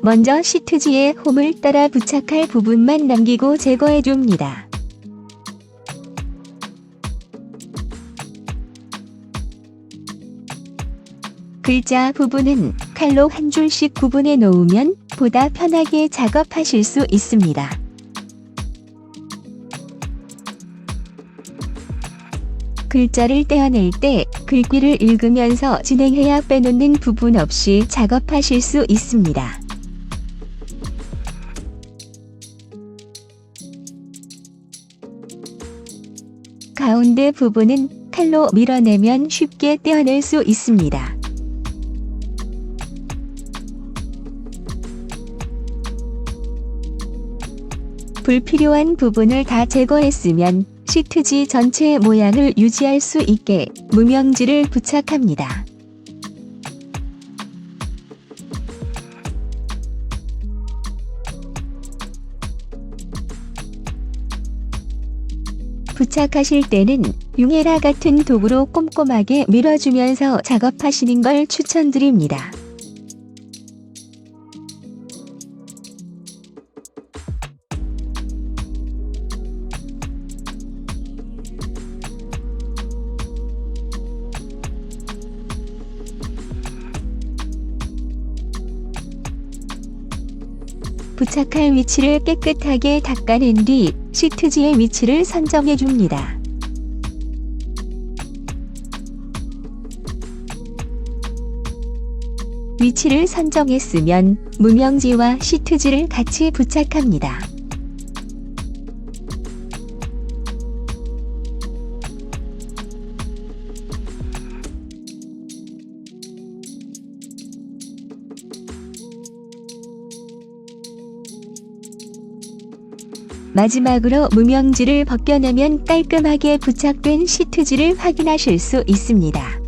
먼저 시트지에 홈을 따라 부착할 부분만 남기고 제거해 줍니다. 글자 부분은 칼로 한 줄씩 구분해 놓으면 보다 편하게 작업하실 수 있습니다. 글자를 떼어낼 때 글귀를 읽으면서 진행해야 빼놓는 부분 없이 작업하실 수 있습니다. 가운데 부분은 칼로 밀어내면 쉽게 떼어낼 수 있습니다. 불필요한 부분을 다 제거했으면 시트지 전체의 모양을 유지할 수 있게 무명지를 부착합니다. 부착하실 때는 융헤라 같은 도구로 꼼꼼하게 밀어주면서 작업하시는 걸 추천드립니다. 부착할 위치를 깨끗하게 닦아낸 뒤 시트지의 위치를 선정해 줍니다. 위치를 선정했으면 무명지와 시트지를 같이 부착합니다. 마지막으로 무명지를 벗겨내면 깔끔하게 부착된 시트지를 확인하실 수 있습니다.